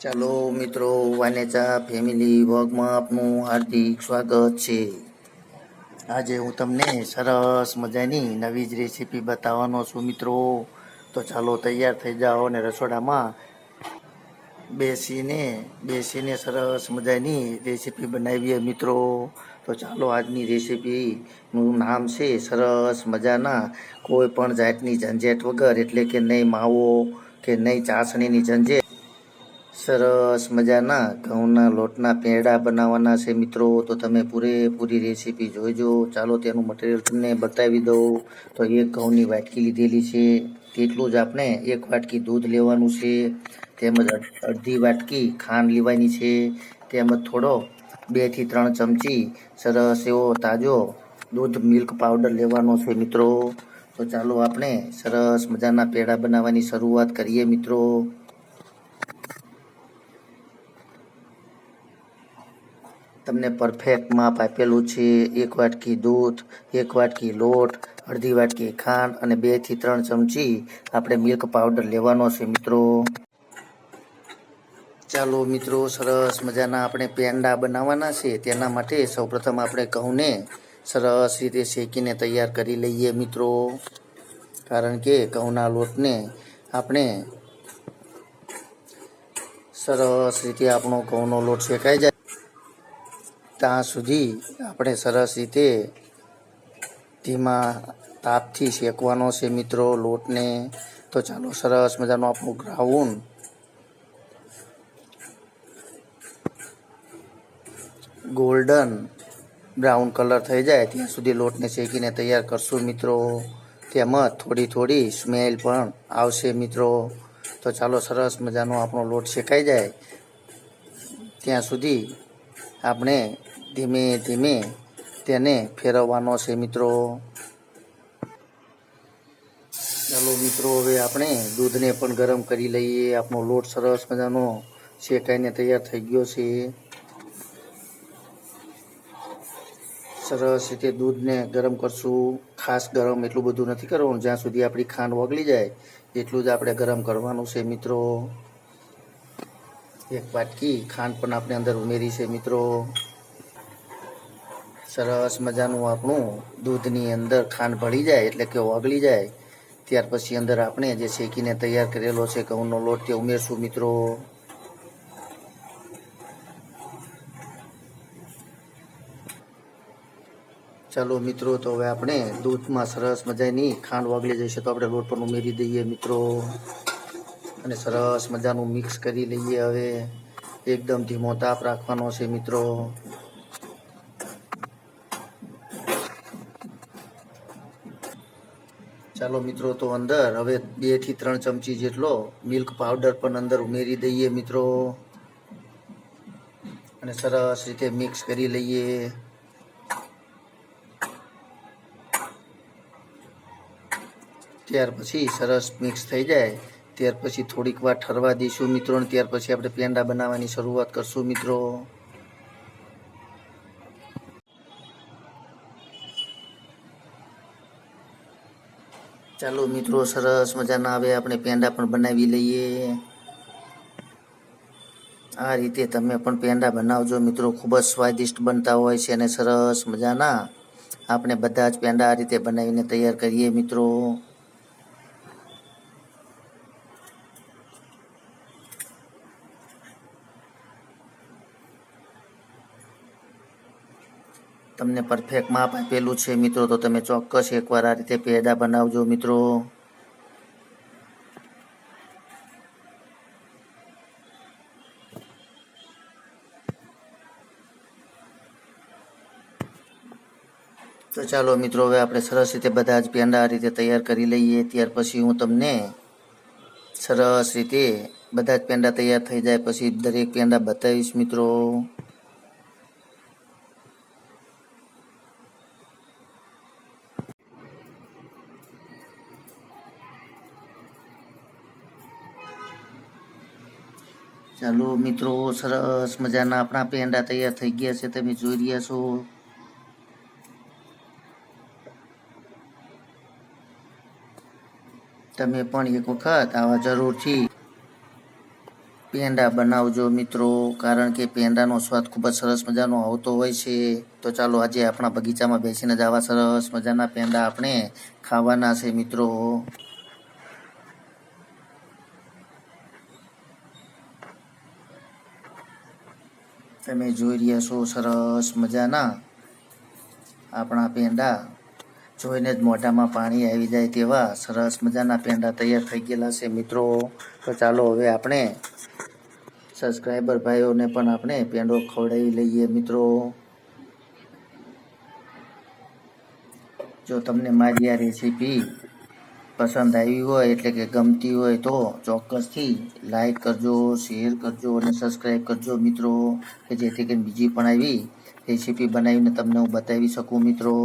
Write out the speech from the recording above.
ચાલો મિત્રો, વાનેચા ફેમિલી વર્ગમાં આપનું હાર્દિક સ્વાગત છે. આજે હું તમને સરસ મજાની નવી જ રેસીપી બતાવવાનો છું મિત્રો. તો ચાલો તૈયાર થઈ જાઓ અને રસોડામાં બેસીને બેસીને સરસ મજાની રેસીપી બનાવીએ મિત્રો. તો ચાલો આજની રેસીપીનું નામ છે સરસ મજાના કોઈ પણ જાતની ઝંઝેટ વગર, એટલે કે નહીં માવો કે નહીં ચાસણીની ઝંઝટ. સરસ મજાના ઘઉંના લોટના પેંડા બનાવવાના છે મિત્રો. તો તમે પૂરેપૂરી રેસીપી જોઈજો. ચાલો તેનું મટીરિયલ તમને બતાવી દઉં. તો એક ઘઉંની વાટકી લીધેલી છે. તેટલું જ આપણે એક વાટકી દૂધ લેવાનું છે. તેમજ અડ- અડધી વાટકી ખાંડ લેવાની છે. તેમજ થોડો બેથી ત્રણ ચમચી સરસ એવો તાજો દૂધ મિલ્ક પાવડર લેવાનો છે મિત્રો. તો ચાલો આપણે સરસ મજાના પેંડા બનાવવાની શરૂઆત કરીએ મિત્રો. તમને પરફેક્ટ માપ આપેલું છે. એક વાટકી દૂધ, એક વાટકી લોટ, અડધી વાટકી ખાંડ અને બેથી ત્રણ ચમચી આપણે મિલ્ક પાવડર લેવાનો છે મિત્રો. ચાલો મિત્રો, સરસ મજાના આપણે પેંડા બનાવવાના છે. તેના માટે સૌપ્રથમ આપણે ઘઉંને સરસ રીતે શેકીને તૈયાર કરી લઈએ મિત્રો. કારણ કે ઘઉંના લોટને આપણે સરસ રીતે આપણો ઘઉંનો લોટ શેકાઈ જાય ત્યાં સુધી આપણે સરસ રીતે ધીમા તાપથી શેકવાનો છે મિત્રો, લોટને. તો ચાલો, સરસ મજાનું આપણું ગ્રાઉન્ડ. ગોલ્ડન બ્રાઉન કલર થઈ જાય ત્યાં સુધી લોટને શેકીને તૈયાર કરશું મિત્રો. તેમજ થોડી થોડી સ્મેલ પણ આવશે મિત્રો. તો ચાલો, સરસ મજાનો આપણો લોટ શેકાઈ જાય. ત્યાં સુધી આપણે ધીમે ધીમે તેને ફેરવવાનો છે મિત્રો. ચાલો મિત્રો, હવે આપણે દૂધને પણ ગરમ કરી લઈએ. આપણો લોટ સરસ મજાનો શેકાઈને તૈયાર થઈ ગયો છે. સરસ રીતે દૂધને ગરમ કરશું. ખાસ ગરમ એટલું બધું નથી કરવાનું. જ્યાં સુધી આપણી ખાંડ ઓગળી જાય, એટલું જ આપણે ગરમ કરવાનું છે મિત્રો. એક વાટકી ખાંડ પણ આપણે અંદર ઉમેરી છે મિત્રો. સરસ મજાનું આપણું દૂધની અંદર ખાંડ ભળી જાય એટલે કે ઓગળી જાય. ત્યાર પછી અંદર આપણે જે શેકીને તૈયાર કરેલો છે ઘઉંનો લોટ તે ઉમેરશું મિત્રો. ચાલો મિત્રો, તો હવે આપણે દૂધમાં સરસ મજાની ખાંડ ઓગળી જશે તો આપણે લોટ પણ ઉમેરી દઈએ મિત્રો. અને સરસ મજાનું મિક્સ કરી લઈએ હવે. એકદમ ધીમો તાપ રાખવાનો છે મિત્રો. ચાલો મિત્રો, તો અંદર હવે બેથી ત્રણ ચમચી જેટલો મિલ્ક પાવડર પણ અંદર ઉમેરી દઈએ મિત્રો. અને સરસ રીતે મિક્સ કરી લઈએ. ત્યાર પછી સરસ મિક્સ થઈ જાય. ત્યાર પછી થોડીક વાર ઠરવા દઈશું મિત્રો ત્યાર પછી આપણે પેંડા બનાવવાની શરૂઆત કરશું મિત્રો. ચાલો મિત્રો, સરસ મજાના હવે આપણે પેંડા પણ બનાવી લઈએ. આ રીતે તમે પણ પેંડા બનાવજો મિત્રો, ખૂબ જ સ્વાદિષ્ટ બનતા હોય છે અને સરસ મજાના. આપણે બધા જ પેંડા આ રીતે બનાવીને તૈયાર કરીએ મિત્રો. તમને પરફેક્ટ માપ આપેલું છે. મિત્રો, તો તમે ચોક્કસ એકવાર આ રીતે પેંડા બનાવજો, મિત્રો. તો ચાલો, મિત્રો, હવે આપણે સરસ રીતે બધા જ પેંડા આ રીતે તૈયાર કરી લઈએ. ત્યાર પછી હું તમને સરસ રીતે બધા જ પેંડા તૈયાર થઈ જાય. પછી દરેક પેંડા બતાવીશ, મિત્રો. ચાલો મિત્રો, સરસ મજાના આપણા પેંડા તૈયાર થઈ ગયા છે, તમે જોઈ રહ્યા છો. તમે પણ એક વખત આવા જરૂરથી પેંડા બનાવજો મિત્રો, કારણ કે પેંડાનો સ્વાદ ખૂબ જ સરસ મજાનો આવતો હોય છે. તો ચાલો આજે આપણા બગીચામાં બેસીને જ આવા સરસ મજાના પેંડા આપણે ખાવાના છે મિત્રો. તમે જોઈ રહ્યા છો, સરસ મજાના આપણા પેંડા. જોઈને જ મોઢામાં પાણી આવી જાય તેવા સરસ મજાના પેંડા તૈયાર થઈ ગયેલા છે મિત્રો. તો ચાલો હવે આપણે સબસ્ક્રાઈબર ભાઈઓને પણ આપણે પેંડો ખવડાવી લઈએ મિત્રો. જો તમને મારી આ રેસીપી પસંદ આવી હોય એટલે કે ગમતી હોય તો ચોક્કસથી લાઈક કરજો શેર કરજો અને સબસ્ક્રાઈબ કરજો મિત્રો. કે જેથી કરીને બીજી પણ આવી રેસીપી બનાવીને તમને હું બતાવી શકું મિત્રો.